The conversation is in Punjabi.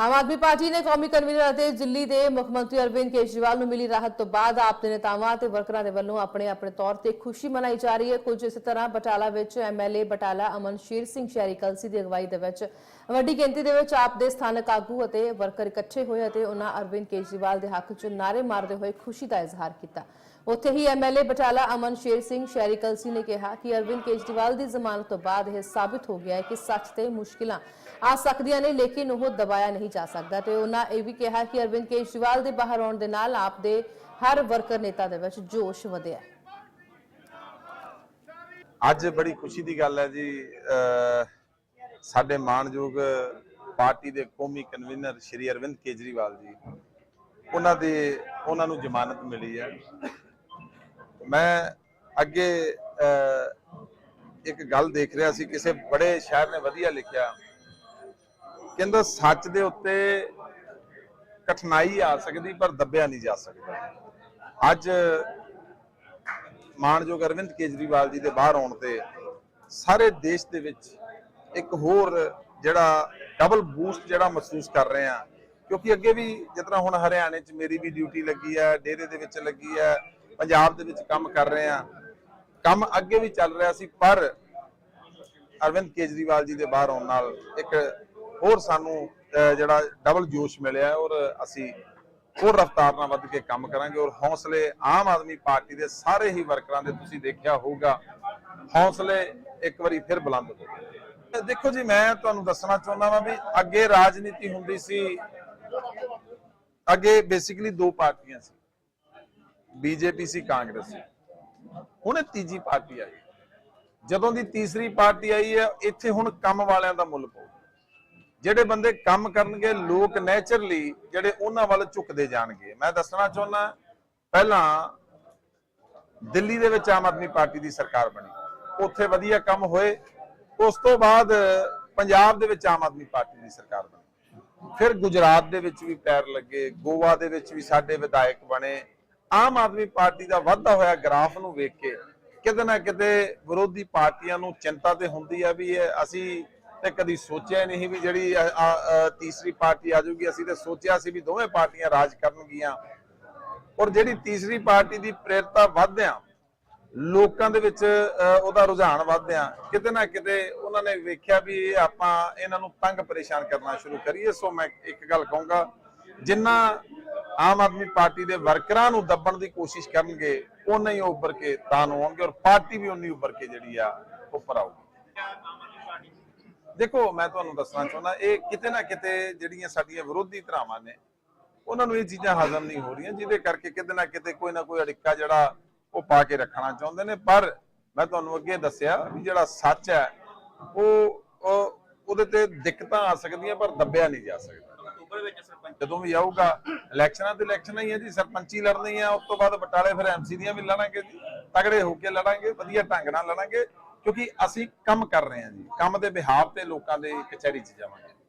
ਆਮ ਆਦਮੀ ਪਾਰਟੀ ਨੇ ਕੌਮੀ ਕਨਵੀਨਰ ਅਤੇ ਦਿੱਲੀ ਦੇ ਮੁੱਖ ਮੰਤਰੀ ਅਰਵਿੰਦ ਕੇਜਰੀਵਾਲ ਨੂੰ ਮਿਲੀ ਰਾਹਤ ਤੋਂ ਬਾਅਦ ਆਪ ਦੇ ਨੇਤਾਵਾਂ ਅਤੇ ਵਰਕਰਾਂ ਦੇ ਵੱਲੋਂ ਆਪਣੇ ਆਪਣੇ ਤੌਰ ਤੇ ਖੁਸ਼ੀ ਮਨਾਈ ਜਾ ਰਹੀ ਹੈ। ਕੁਝ ਇਸੇ ਤਰ੍ਹਾਂ ਬਟਾਲਾ ਵਿੱਚ ਐਮਐਲਏ ਬਟਾਲਾ ਅਮਨ ਸ਼ੇਰ ਸਿੰਘ ਸ਼ਹਿਰੀ ਕਲਸੀ ਦੀ ਅਗਵਾਈ ਦੇ ਵਿੱਚ ਵੱਡੀ ਗਿਣਤੀ ਦੇ ਵਿੱਚ ਆਪ ਦੇ ਸਥਾਨਕ ਆਗੂ ਅਤੇ ਵਰਕਰ ਇਕੱਠੇ ਹੋਏ ਅਤੇ ਉਹਨਾਂ ਅਰਵਿੰਦ ਕੇਜਰੀਵਾਲ ਦੇ ਹੱਕ 'ਚ ਨਾਰੇ ਮਾਰਦੇ ਹੋਏ ਖੁਸ਼ੀ ਦਾ ਇਜ਼ਹਾਰ ਕੀਤਾ। ਉੱਥੇ ਹੀ ਐਮਐਲਏ ਬਟਾਲਾ ਅਮਨ ਸ਼ੇਰ ਸਿੰਘ ਸ਼ਹਿਰੀ ਕਲਸੀ ਨੇ ਕਿਹਾ ਕਿ ਅਰਵਿੰਦ ਕੇਜਰੀਵਾਲ ਦੀ ਜ਼ਮਾਨਤ ਤੋਂ ਬਾਅਦ ਇਹ ਸਾਬਤ ਹੋ ਗਿਆ ਹੈ ਕਿ ਸੱਚ ਤੇ ਮੁਸ਼ਕਿਲਾਂ ਆ ਸਕਦੀਆਂ ਨੇ, ਲੇਕਿਨ ਉਹ ਦਬਾਇਆ ਨਹੀਂ ਜਾ ਸਕਦਾ ਤੇ ਉਹਨਾਂ ਇਹ ਵੀ ਕਿਹਾ ਕਿ ਅਰਵਿੰਦ ਕੇਜਰੀਵਾਲ ਦੇ ਬਾਹਰ ਆਉਣ ਦੇ ਨਾਲ ਆਪ ਦੇ ਹਰ ਵਰਕਰ ਨੇਤਾ ਦੇ ਵਿੱਚ ਜੋਸ਼ ਵਧਿਆ ਅੱਜ ਬੜੀ ਖੁਸ਼ੀ ਦੀ ਗੱਲ ਹੈ ਜੀ। ਸਾਡੇ ਮਾਣਯੋਗ ਪਾਰਟੀ ਦੇ ਕੌਮੀ ਕਨਵੀਨਰ ਸ਼੍ਰੀ ਅਰਵਿੰਦ ਕੇਜਰੀਵਾਲ ਜੀ ਉਹਨਾਂ ਦੇ ਉਹਨਾਂ ਨੂੰ ਜ਼ਮਾਨਤ ਮਿਲੀ ਹੈ। ਮੈਂ ਅੱਗੇ ਅਹ, ਇੱਕ ਗੱਲ ਦੇਖ ਰਿਹਾ ਸੀ ਕਿਸੇ ਬੜੇ ਸ਼ਾਇਰ ਨੇ ਵਧੀਆ ਲਿਖਿਆ। ਕਹਿੰਦਾ ਸੱਚ ਦੇ ਉੱਤੇ ਕਠਿਨਾਈ ਆ ਸਕਦੀ, ਪਰ ਦੱਬਿਆ ਨਹੀਂ ਜਾ ਸਕਦਾ। ਅੱਜ ਮਾਣਯੋਗ ਅਰਵਿੰਦ ਕੇਜਰੀਵਾਲ ਜੀ ਦੇ ਬਾਹਰ ਆਉਣ ਤੇ ਸਾਰੇ ਦੇਸ਼ ਦੇ ਵਿੱਚ ਇੱਕ ਹੋਰ ਜਿਹੜਾ ਡਬਲ ਬੂਸਟ ਜਿਹੜਾ ਮਹਿਸੂਸ ਕਰ ਰਹੇ ਆ ਕਿਉਂਕਿ ਅੱਗੇ ਵੀ ਜਿਸ ਤਰ੍ਹਾਂ ਹੁਣ ਹਰਿਆਣੇ 'ਚ ਮੇਰੀ ਵੀ ਡਿਊਟੀ ਲੱਗੀ ਹੈ, ਡੇਰੇ ਦੇ ਵਿੱਚ ਲੱਗੀ ਹੈ, ਪੰਜਾਬ ਦੇ ਵਿੱਚ ਕੰਮ ਕਰ ਰਹੇ ਆ ਕੰਮ ਅੱਗੇ ਵੀ ਚੱਲ ਰਿਹਾ ਸੀ, ਪਰ ਅਰਵਿੰਦ ਕੇਜਰੀਵਾਲ ਜੀ ਦੇ ਬਾਹਰ ਆਉਣ ਨਾਲ ਇੱਕ ਹੋਰ ਸਾਨੂੰ ਅਹ, ਜਿਹੜਾ ਡਬਲ ਜੋਸ਼ ਮਿਲਿਆ ਔਰ ਅਸੀਂ ਹੋਰ ਰਫ਼ਤਾਰ ਨਾਲ ਵੱਧ ਕੇ ਕੰਮ ਕਰਾਂਗੇ ਔਰ ਹੌਸਲੇ ਆਮ ਆਦਮੀ ਪਾਰਟੀ ਦੇ ਸਾਰੇ ਹੀ ਵਰਕਰਾਂ ਦੇ ਤੁਸੀਂ ਦੇਖਿਆ ਹੋਊਗਾ। ਹੌਸਲੇ ਇੱਕ ਵਾਰੀ ਫਿਰ ਬੁਲੰਦ ਹੋ ਗਏ। ਦੇਖੋ ਜੀ ਮੈਂ ਤੁਹਾਨੂੰ ਦੱਸਣਾ ਚਾਹੁੰਦਾ ਵਾਂ ਵੀ ਅੱਗੇ ਰਾਜਨੀਤੀ ਹੁੰਦੀ ਸੀ ਅੱਗੇ ਬੇਸਿਕਲੀ ਦੋ ਪਾਰਟੀਆਂ ਸੀ। ਬੀਜੇਪੀ ਸੀ ਕਾਂਗਰਸ ਸੀ। ਹੁਣ ਤੀਜੀ ਪਾਰਟੀ ਆਈ। ਜਦੋਂ ਦੀ ਤੀਸਰੀ ਪਾਰਟੀ ਆਈ ਹੈ ਇੱਥੇ ਹੁਣ ਕੰਮ ਵਾਲਿਆਂ ਦਾ ਮੁੱਲ ਪਊ ਜਿਹੜੇ ਬੰਦੇ ਕੰਮ ਕਰਨਗੇ ਲੋਕ ਨੇਚਰਲੀ ਜਿਹੜੇ ਉਹਨਾਂ ਵੱਲ ਝੁਕਦੇ ਜਾਣਗੇ। ਮੈਂ ਦੱਸਣਾ ਚਾਹੁੰਦਾ, ਪਹਿਲਾਂ ਦਿੱਲੀ ਦੇ ਵਿੱਚ ਆਮ ਆਦਮੀ ਪਾਰਟੀ ਦੀ ਸਰਕਾਰ ਬਣੀ। ਉੱਥੇ ਵਧੀਆ ਕੰਮ ਹੋਏ। ਉਸ ਤੋਂ ਬਾਅਦ ਪੰਜਾਬ ਦੇ ਵਿੱਚ ਆਮ ਆਦਮੀ ਪਾਰਟੀ ਦੀ ਸਰਕਾਰ ਬਣੀ। ਫਿਰ ਗੁਜਰਾਤ ਦੇ ਵਿੱਚ ਵੀ ਪੈਰ ਲੱਗੇ, ਗੋਆ ਦੇ ਵਿੱਚ ਵੀ ਸਾਡੇ ਵਿਧਾਇਕ ਬਣੇ। ਆਮ ਆਦਮੀ ਪਾਰਟੀ ਦਾ ਵਾਧਾ ਹੋਇਆ ਗ੍ਰਾਫ ਨੂੰ ਵੇਖ ਕੇ। ਕਿਤੇ ਨਾ ਕਿਤੇ ਵਿਰੋਧੀ ਪਾਰਟੀਆਂ ਨੂੰ ਚਿੰਤਾ ਤੇ ਹੁੰਦੀ ਆ ਵੀ ਇਹ ਅਸੀਂ ਤੇ ਕਦੀ ਸੋਚਿਆ ਨਹੀਂ ਵੀ ਜਿਹੜੀ ਤੀਸਰੀ ਪਾਰਟੀ ਆ ਜਾਊਗੀ। ਅਸੀਂ ਤੇ ਸੋਚਿਆ ਸੀ ਵੀ ਦੋਵੇਂ ਪਾਰਟੀਆਂ ਰਾਜ ਕਰਨਗੀਆਂ। ਔਰ ਜਿਹੜੀ ਤੀਸਰੀ ਪਾਰਟੀ ਦੀ ਪ੍ਰੇਰਤਾ ਵਧਦਿਆਂ ਲੋਕਾਂ ਦੇ ਵਿੱਚ ਉਹਦਾ ਰੁਝਾਨ ਵਧਦਿਆਂ ਕਿਤੇ ਨਾ ਕਿਤੇ ਉਹਨਾਂ ਨੇ ਵੇਖਿਆ ਵੀ ਆਪਾਂ ਇਹਨਾਂ ਨੂੰ ਤੰਗ ਪਰੇਸ਼ਾਨ ਕਰਨਾ ਸ਼ੁਰੂ ਕਰੀਏ। ਸੋ ਮੈਂ ਇੱਕ ਗੱਲ ਕਹੂੰਗਾ, ਜਿੰਨਾ ਆਮ ਆਦਮੀ ਪਾਰਟੀ ਦੇ ਵਰਕਰਾਂ ਨੂੰ ਦੱਬਣ ਦੀ ਕੋਸ਼ਿਸ਼ ਕਰਨਗੇ ਉਹਨਾਂ ਹੀ ਉਹ ਉੱਭਰ ਕੇ ਤਾਂ ਆਉਣਗੇ ਔਰ ਪਾਰਟੀ ਵੀ ਉਨੀ ਉੱਭਰ ਕੇ ਜਿਹੜੀ ਆ ਉੱਪਰ ਆਊਗੀ ਦੇਖੋ ਮੈਂ ਤੁਹਾਨੂੰ ਦੱਸਣਾ ਚਾਹੁੰਦਾ ਇਹ ਕਿਤੇ ਨਾ ਕਿਤੇ ਜਿਹੜੀਆਂ ਸਾਡੀਆਂ ਵਿਰੋਧੀ ਧਰਾਵਾਂ ਨੇ ਉਹਨਾਂ ਨੂੰ ਇਹ ਚੀਜ਼ਾਂ ਹਜ਼ਮ ਨਹੀਂ ਹੋ ਰਹੀਆਂ ਜਿਹਦੇ ਕਰਕੇ ਕਿਤੇ ਨਾ ਕਿਤੇ ਕੋਈ ਨਾ ਕੋਈ ਅੜਿੱਕਾ ਜਿਹੜਾ ਉਹ ਪਾ ਕੇ ਰੱਖਣਾ ਚਾਹੁੰਦੇ ਨੇ। ਪਰ ਮੈਂ ਤੁਹਾਨੂੰ ਅੱਗੇ ਦੱਸਿਆ ਵੀ ਜਿਹੜਾ ਸੱਚ ਹੈ ਉਹ ਉਹ- ਉਹਦੇ ਤੇ ਦਿੱਕਤਾਂ ਆ ਸਕਦੀਆਂ ਪਰ ਦੱਬਿਆ ਨਹੀਂ ਜਾ ਸਕਦਾ। ਅਕਤੂਬਰ ਵਿੱਚ ਸਰਪੰਚ ਜਦੋਂ ਵੀ ਆਊਗਾ ਇਲੈਕਸ਼ਨਾਂ ਤੇ ਇਲੈਕਸ਼ਨਾਂ ਹੀ ਹੈ ਜੀ ਸਰਪੰਚੀ ਲੜਨੀ ਆ ਉਸ ਤੋਂ ਬਾਅਦ ਬਟਾਲੇ ਫਿਰ ਐਮਸੀ ਦੀਆਂ ਵੀ ਲੜਾਂਗੇ ਜੀ ਤਗੜੇ ਹੋ ਕੇ ਲੜਾਂਗੇ ਵਧੀਆ ਢੰਗ ਨਾਲ ਲੜਾਂਗੇ। ਕਿਉਂਕਿ ਅਸੀਂ ਕੰਮ ਕਰ ਰਹੇ ਹਾਂ ਜੀ। ਕੰਮ ਦੇ ਬਿਹਾਰ ਤੇ ਲੋਕਾਂ ਦੇ ਕਚਹਿਰੀ 'ਚ ਜਾਵਾਂਗੇ।